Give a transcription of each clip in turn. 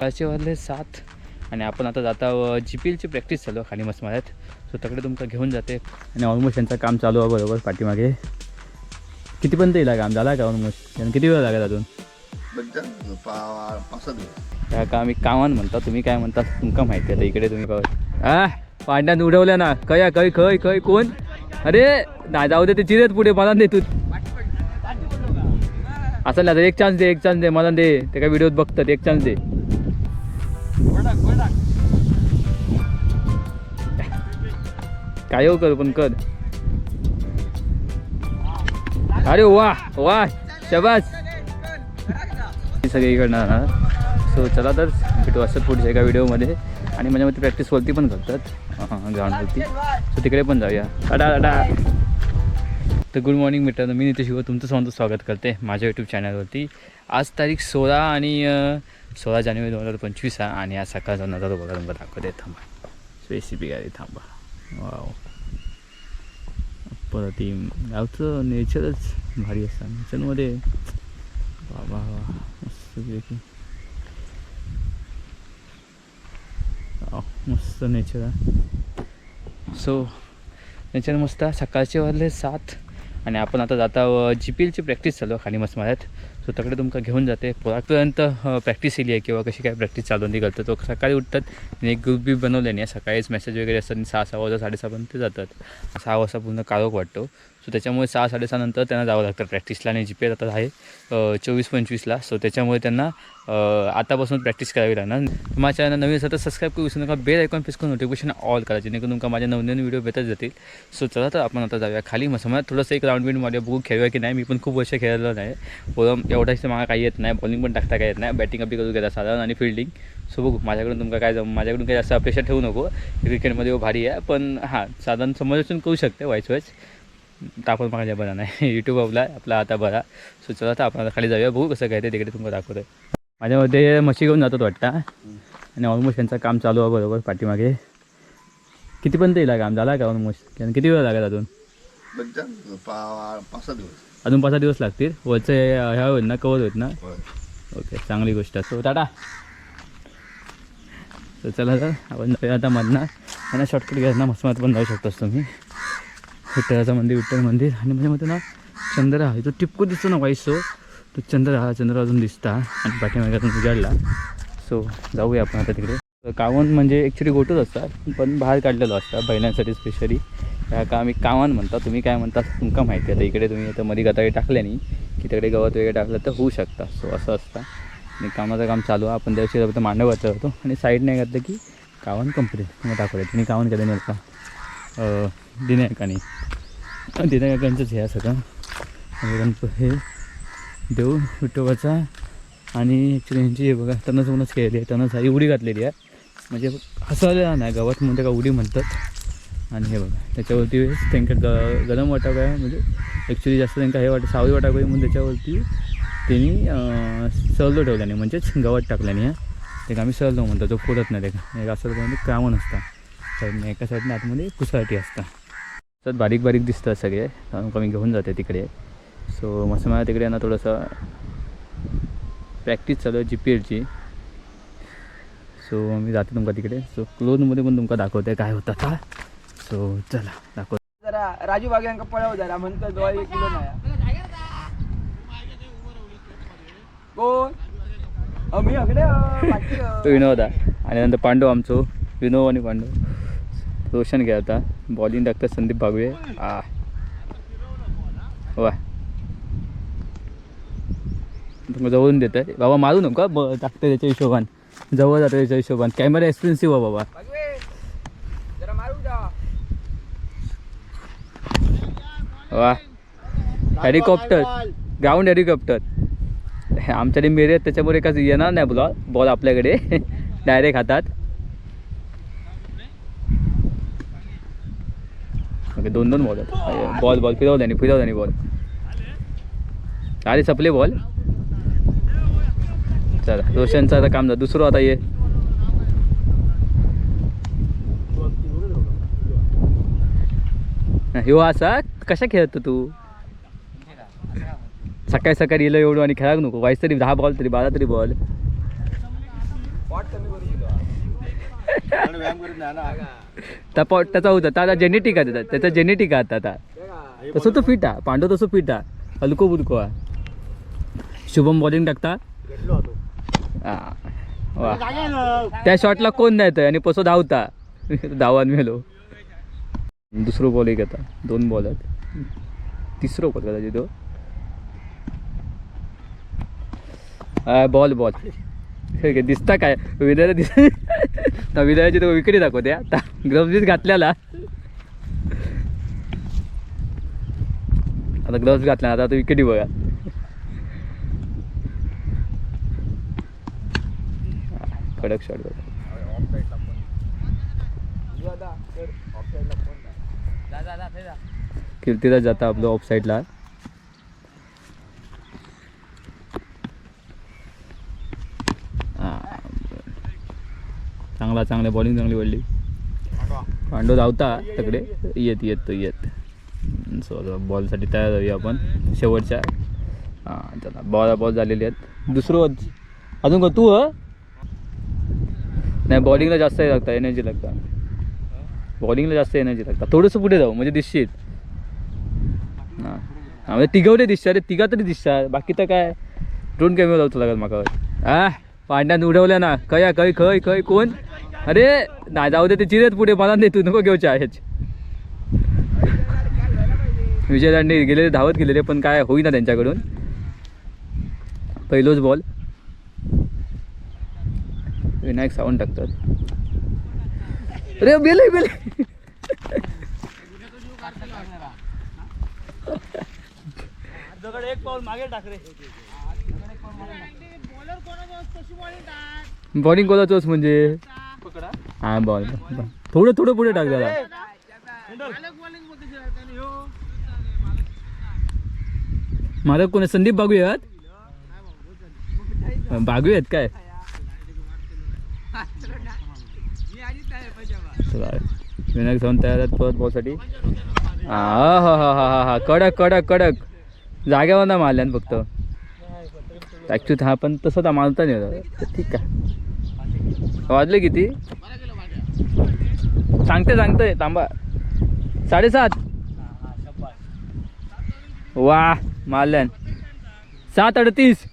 सकाळचे वाजले सात. आणि आपण आता जाता जी पी एलची प्रॅक्टिस चालू आहे खाली मसमाऱ्यात सो तकडे तुमका घेऊन जाते. आणि ऑलमोस्ट यांचं काम चालू आहे बरोबर पाठीमागे. कितीपर्यंत येईल काम? झाला का ऑलमोस्ट किती वेळ लागेल अजून? त्या का आम्ही कामान म्हणता तुम्ही काय म्हणता तुमका माहिती आहे इकडे तुम्ही काय आ उडवल्या ना. कया कै खय खय कोण? अरे नाही जाऊ दे ते चिरेत पुढे मला दे तू. असं तर एक चान्स दे एक चान्स दे मला दे. ते काय व्हिडिओत बघतात एक चान्स दे. काय हो कर पण कर. अरे वा वा शबास. सगळे इकडनं सो चला तर भेटू असं पुढच्या एका व्हिडिओमध्ये. आणि माझ्या मते प्रॅक्टिस वरती पण करतात. ग्राउंडवरती सो तिकडे पण जाऊया. अडा अडा. तर गुड मॉर्निंग मित्रांनो. मी नितेश शिव तुमचं सर्वांचं स्वागत करते माझ्या यूट्यूब चॅनलवरती आज तारीख सोळा आणि सोळा जानेवारी दोन हजार पंचवीस आहे. आणि आज सकाळचा हजार बघा तुम्हाला दाखवते. थांबा. सो ए सी पी गाडी थांबा. वाव परत ती गावचं नेचरच भारी असतं. नेचरमध्ये बाबा वा वा मस्त मस्त नेचर आहे सो नेचर मस्त. सकाळचे वाजले सात आणि आपण आता जाता जी पी एलची प्रॅक्टिस चालू आहे खाली मसमाऱ्यात सो तकडे तुमका घेऊन जाते. पोरापर्यंत प्रॅक्टिस केली आहे किंवा कशी काय प्रॅक्टिस चालवणी करतात तो सकाळी उठतात आणि एक ग्रुप बी बनवले नाही. सकाळीच मेसेज वगैरे असतात आणि सहा सहा वाजता साडेसहापर्यंत ते जातात. सहा वाजता पूर्ण काळोख वाटतो. सो त्याच्यामुळे सहा साडेसहानंतर त्यांना जावं लागतं प्रॅक्टिसला आणि जी पे आता आहे चोवीस पंचवीसला सो त्याच्यामुळे त्यांना आतापासून प्रॅक्टिस करावी लागणार. माझ्या चॅनल नवीन असतात सबस्क्राईब करू. विसरू नका. बेल आयकॉन प्रेस करून नोटिफिकेशन ऑल करा जेणेकरून तुमका माझ्या नवनवीन व्हिडिओ भेटत जातील. सो चला तर आपण आता जाऊया खाली. मग समजा थोडंसं एक राऊंड बिंड मारूया. बघू खेळूया की नाही. मी पण खूप वर्ष खेळलेलो नाही. पोरम एवढ्याशी मला काही येत नाही बॉलिंग पण टाकता काही येत नाही बॅटिंग अबी करू घेता साधारण आणि फिल्डिंग सो बघू माझ्याकडून तुमका काय माझ्याकडून काही जास्त अपेक्षा ठेवू नको. क्रिकेटमध्ये भारी आहे पण हां साधारण समजून करू शकते वाईस वाईस टाकून माझ्या बरा नाही यूट्यूब आपला आपला आता बरा. सो चला तर आपण आता खाली जाऊया बघू कसं काय ते तिकडे तुमचं दाखवतोय. माझ्यामध्ये मशी घेऊन जातात वाटतं आणि ऑलमोस्ट त्यांचं काम चालू आहे बरोबर पाठीमागे. कितीपर्यंत येईल काम? झाला का ऑलमोस्ट आणि किती वेळ लागेल अजून? पाच दिवस. अजून पाच दिवस लागतील. वरचं हे ह्या होईल ना कवर होईल ना. ओके चांगली गोष्ट. So tata. तर चला तर आपण आता मधनं त्यांना शॉर्टकट घ्यायला मस्त पण जाऊ शकतोस तुम्ही. विठ्ठलाचं मंदिर विठ्ठल मंदिर. आणि म्हणजे मग ना चंद्र आहे तो टिपकू दिसतो ना वाईस सो तो चंद्र हा चंद्र अजून दिसता. आणि पाठीमागातून उजाडला. सो जाऊया आपण आता तिकडे. कावण म्हणजे ॲक्च्युली गोटच असतात पण बाहेर काढलेलं असतं बैलांसाठी स्पेशली का आम्ही कामान म्हणता तुम्ही काय म्हणता तुमका माहिती आहे. आता इकडे तुम्ही आता मध्ये गटारी टाकल्याने की तिकडे गवत वगैरे टाकलं तर होऊ शकता. सो असं असतं. आणि कामाचं काम चालू आहे. आपण त्या फक्त मांडव वाचत होतो आणि साईडने घातलं की कावन कंप्लीट मग दाखवलं. तुम्ही कावन केलं नाही का दिनायकाने दिनायकांचंच हे असं का हे देव विठोबाचा आणि ॲक्च्युली यांची हे बघा तनस उनच केलेली आहे. तनस ही उडी घातलेली आहे. म्हणजे असं नाही. गवत म्हणते का उडी म्हणतात. आणि हे बघा त्याच्यावरती वेळेस त्यांच्या ग गरम वाटावं आहे म्हणजे ॲक्च्युली जास्त त्यांना हे वाटतं सावळी वाटावं आहे म्हणून त्याच्यावरती त्यांनी सरलो ठेवल्याने म्हणजेच गवत टाकल्याने हा. ते आम्ही सहलो म्हणतो जो फोडत नाही त्याला एक असं म्हणजे कामं नसतं साईडने एका साईडने आतमध्ये कुसाटी असतं. तर बारीक बारीक दिसतं सगळे. त्यामुळे कमी घेऊन जाते तिकडे. सो मस्त मला तिकडे ना थोडंसं प्रॅक्टिस चालू आहे जी पी एलची सो मी जाते तुमका तिकडे. सो क्लोजमध्ये पण तुमका दाखवते काय होतं आता. सो चला दाखव. जरा राजू बागेंका पळव जरा म्हणतो एक किलो नाही. कोण? मी अगडे. तो विनोद आहे. आणि नंतर पांडव आमचो विनोद आणि पांडव रोशन घ्या आता. बॉलिंग टाकतात संदीप भागवे. आ. वा. जवळून देत आहे बाबा मारू नका टाकतं त्याच्या हिशोबान. जवळ जातं त्याच्या हिशोबान. कॅमेरा एक्सपेन्सिव्ह बाबा बागवे, जरा मारू जा वा. हेलिकॉप्टर ग्राउंड हेलिकॉप्टर आमच्याकडे मेरे त्याच्यामुळे कसं येणार नाही बॉल बॉल आपल्याकडे. डायरेक्ट हातात. ओके दोन दोन बॉल बॉल बॉल बॉल फिरवल्याने नाही फिरवल्या बॉल अरे सपले बॉल चला रोशनचं आता काम झालं. दुसरं आता ये. ह्यो हो, असा कशा खेळतो तू? सकाळी सकाळी येलो एवढं आणि खेळाक नको. वाईस तरी दहा बॉल तरी बारा तरी बॉल त्या पॉट त्याचा होता. त्याचा जेनेटिक आहे त्याचा. त्याचा जेनेटिक आहे आता तसं तो फिट आहे. पांडव तसं फिट आहे. हलको बुलको आहे. शुभम बॉलिंग टाकता. वा. त्या शॉटला कोण नाही तर आणि पसो धावता. धावान मेलो. दुसरं बॉल एक आता. दोन बॉल आहेत. तिसरं बॉल कदाचित तो हा, बॉल बॉल हे काय दिसता काय? विदयाला दिस विदयाची तो विक्री दाखवते आता ग्लव्ज बीज घातल्याला. आता ग्लव्ज घातल्या आता तो विकेटी बघा. कडक शॉट बघा. कीर्तिराज जाता आपलं ऑफ साईडला चांगला चांगला बॉलिंग चांगली पडली पांडव धावता तकडे. येत येत तो येत. सो बॉलसाठी तयार जाऊया आपण शेवटच्या. हां चला बॉल बॉल झालेली आहेत. दुसरं अजून का तू ह? नाही बॉलिंगला जास्त हे लागतं एनर्जी लागतं. बॉलिंगला जास्त एनर्जी लागतं. थोडंसं पुढे जाऊ म्हणजे दिसशील. हां हां म्हणजे तिघवले दिसतात रे तिघा तरी दिसतात. बाकी तर काय? ड्रोन कॅमेरा लावतो लागत माका आ पांड्यान उडवल्या ना. कया खय खय खय कोण? अरे नाही जाऊ दे ते चिरेत पुढे. मला नाही तू नको घेऊच्या ह्याच विजय दांडे गेलेले धावत गेलेले पण काय होईना त्यांच्याकडून. पहिलोच बॉल विनायक सावंत टाकतात. अरे बेले बेले एक पाऊल मागे टाक रे बॉलिंग कोणाचंच म्हणजे? हा बॉल. थोडं थोडं पुढे टाक जरा. मालक कोण? संदीप बागू आहेत बागू आहेत काय विनायक सावंत तयार आहेत परत हा हा हा हा हा हा. कडक कडक कडक. जाग्यावर ना मारल्यान फक्त. ॲक्च्युली हा पण तसं तर मारता नाही होता. ठीक आहे. वाजले किती? सांगते सांगते. थांबा. साडेसात. वा मारल्यान सात अडतीस.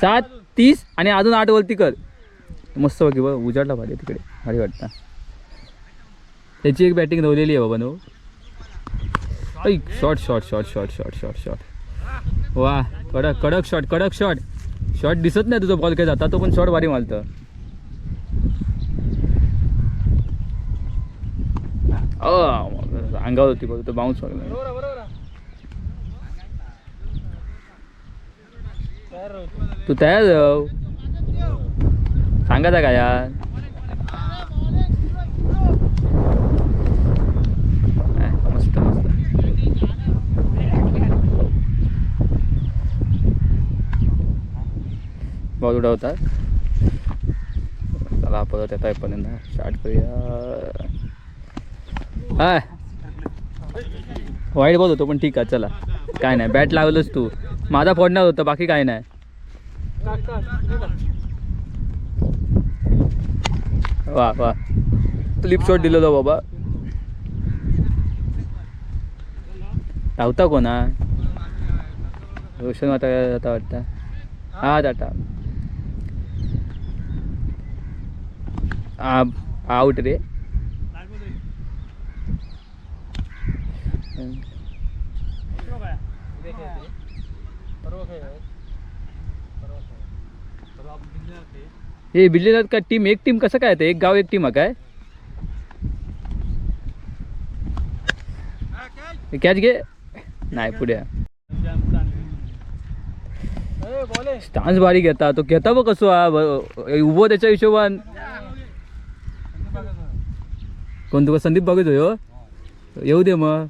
सात तीस आणि अजून आठ वरती कर. मस्त बघ उजाडला पाहिजे तिकडे. भारी वाटतं. त्याची एक बॅटिंग धवलेली आहे बाबा ऐक short short short short short short short वा कडक कडक शॉट कडक शॉट शॉट दिसत नाही तुझा बॉल काय जाता तो पण शॉट भारी मारतं. अंगावर होती बघ तो बाउन्स वगैरे बरोबर तयार तू तयार जाऊ हो. का यार हा, मस्त मस्त बॉल उडवतात चला परत येता ना स्टार्ट करूया हाय वाईट बॉल होतो पण ठीक आहे चला। काय नाही बॅट लावलंच तू। माझा फोडणार होतं बाकी काय नाही। वा वा। क्लिप शॉट दिलेलो बाबा। धावता कोणा रोशन आता आता वाटतं। हा टाटा आउट रे. हे बिल्लीला का टीम एक टीम कसं काय ते? एक गाव एक टीम आहे काय? कॅच घे. नाही पुढे स्टान्स बारीक घेता. तो घेता बघ कसो हा उभो त्याच्या हिशोबान. कोण तुका संदीप बघतोय हो येऊ दे मग.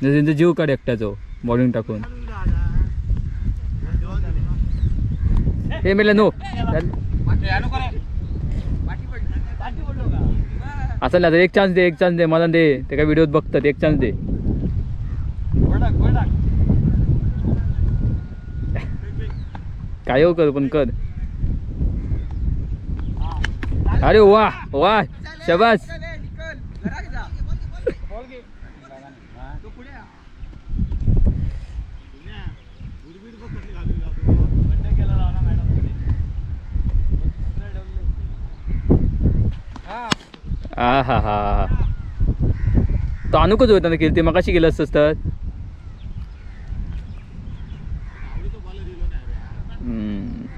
त्यांचा जीव काढ एकट्याचो बॉलिंग टाकून. हे मेले नो. असं नाही एक चान्स दे एक चान्स दे मला दे. ते काय व्हिडिओत बघतात एक चान्स दे. काय हो कर पण कर. अरे वा वा शबास. हा हा हा तो अनुकच होता ना कीर्ती मग कशी गेलं असत तर हम्म.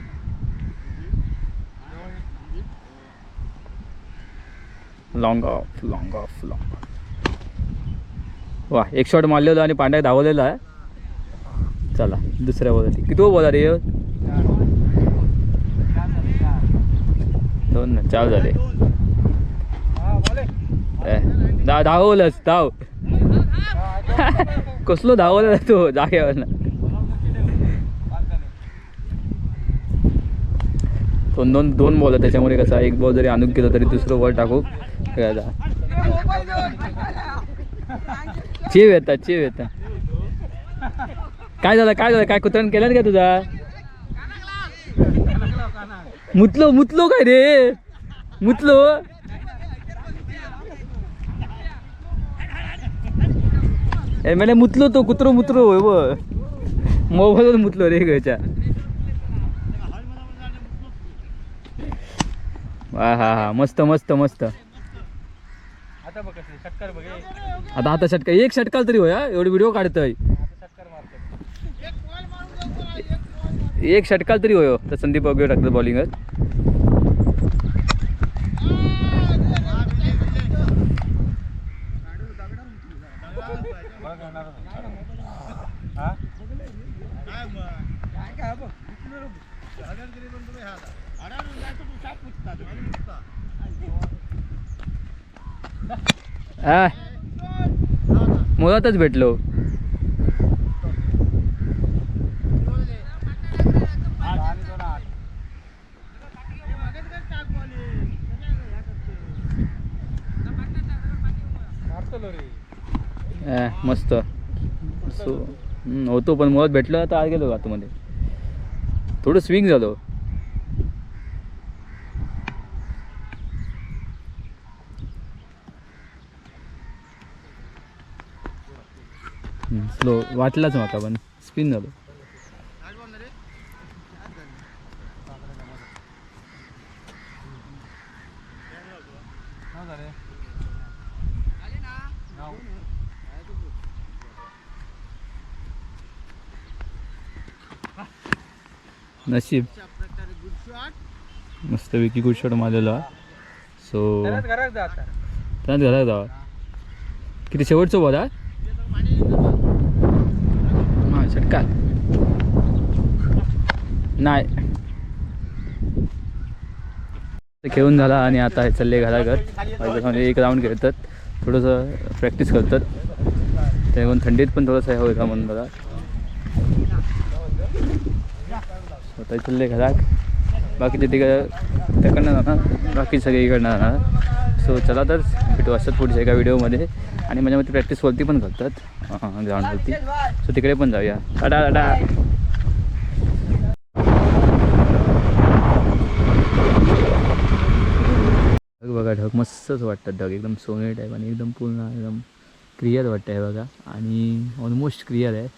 Long off long off long वा एक शॉट मारलेलो आणि पांड्या धावलेला आहे. चला दुसऱ्या बोला किती बोला रे ह्यो? दोन ना चार झाले. ए, धा धावलंच धाव. कसलो धावला तो जागेवर? दोन दोन दोन बॉल त्याच्यामुळे कसा एक बॉल जरी आणून गेला तरी दुसरं बॉल टाकू. खेळायला चीव येतात चीव येतात काय झालं काय झालं? काय कुत्र्यानं केलं का तुझा? मुतलो मुतलो काय रे? मुतलो? ए मला मुतलो तो कुत्रो मुत्रो होय व. मोबाईलवर मुतलो रे घरच्या हा हा हा मस्त मस्त मस्त. आता बघ कसं षटकार बघ हे. आता आता षटका एक षटकाल तरी होया एवढे व्हिडिओ काढतोय. षटकार मारतो एक षटकाल तरी होयो तर संदीप वगैरे टाकतं बॉलिंगर हा मुळातच भेटलो. मस्त. सो होतो पण मुळात भेटलं तर आज गेलो आतमध्ये. थोडं स्विंग झालो. स्लो वाटलाच माका पण. स्पिन झालो. नशीब. मस्तपैकी गुड शॉट मारलेला. सो त्यात घरात जावा किती शेवटचं बॉल हा नाही. खेळून झाला आणि आता हे चालले घराघर. एक राऊंड खेळतात. थोडंसं प्रॅक्टिस करतात. त्यामुळे थंडीत पण थोडंसं हे होईल का म्हणून बघा. स्वतः चालले घरात बाकी तिकडं त्याकडनं जाणार. बाकी सगळे इकडनं जाणार. सो चला तर भेटू असतात पुढच्या एका व्हिडिओमध्ये. आणि माझ्यामध्ये प्रॅक्टिस वरती पण करतात. ग्राउंडवरती सो तिकडे पण जाऊया. टाटा टाटा. ढग बघा ढग मस्तच वाटतात ढग. एकदम सोने टाईप आणि एकदम पूर्ण एकदम क्लिअर वाटतं आहे बघा. आणि ऑलमोस्ट क्लिअर आहे.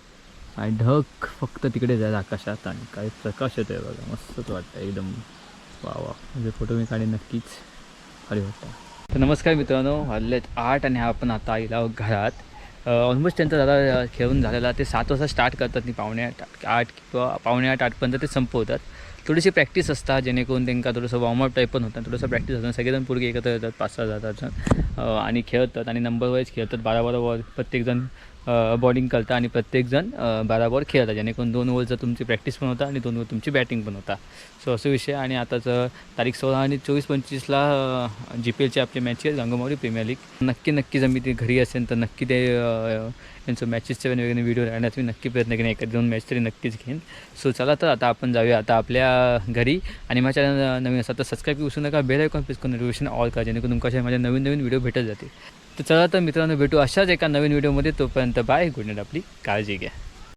आणि ढग फक्त तिकडे जायला आकाशात आणि काही प्रकाश येतो आहे बघा. मस्तच वाटतं एकदम वा वा. म्हणजे फोटो मी काढेन नक्कीच. भारी वाटतं तर नमस्कार मित्रांनो वाजलेत आठ आणि आपण आता आला घरात. ऑलमोस्ट त्यांचा दादा खेळून झालेला ते सात वाजता स्टार्ट करतात आणि पावणे आठ आठ किंवा पावणे आठ आठपर्यंत ते संपवतात. थोडीशी प्रॅक्टिस असतात जेणेकरून त्यांना थोडंसं वॉर्मअप टाईप पण होतं थोडंसं प्रॅक्टिस होतं. सगळेजण पूर्वी एकत्र येतात पाच सहा जातात आणि खेळतात आणि नंबर वाईज खेळतात बारा बारा बॉल प्रत्येकजण बॉलिंग करता आणि प्रत्येकजण अं, बारा बॉल जेणेकरून दोन ओव्हरचं तुमची प्रॅक्टिस पण होता आणि दोन ओव्हर तुमची बॅटिंग पण होता. सो असं विषय आणि आताच तारीख सोळा आणि चोवीस पंचवीसला जी पी एलची आपली मॅच आहे गंगमावली प्रीमियर लीग नक्की नक्की जर मी ती घरी असेल तर नक्की ते त्यांचं यांचं मॅचेसचे वेगवेगळे व्हिडिओ राहण्याचा मी नक्की प्रयत्न करेन एखादी दोन मॅच तरी नक्कीच घेईन. सो चला तर आता आपण जाऊया. आता आपल्या घरी आणि माझ्या नवीन असतात तर सबस्क्राईब विसरू नका. बेल आयकॉन प्रेस करून नोटिफिकेशन ऑल करा. जेणेकरून तुमच्या माझ्या नवीन नवीन व्हिडिओ भेटत जाते तर चला तर मित्रांनो भेटू अशाच एका नवीन व्हिडिओमध्ये. तोपर्यंत बाय गुड नाईट आपली काळजी घ्या.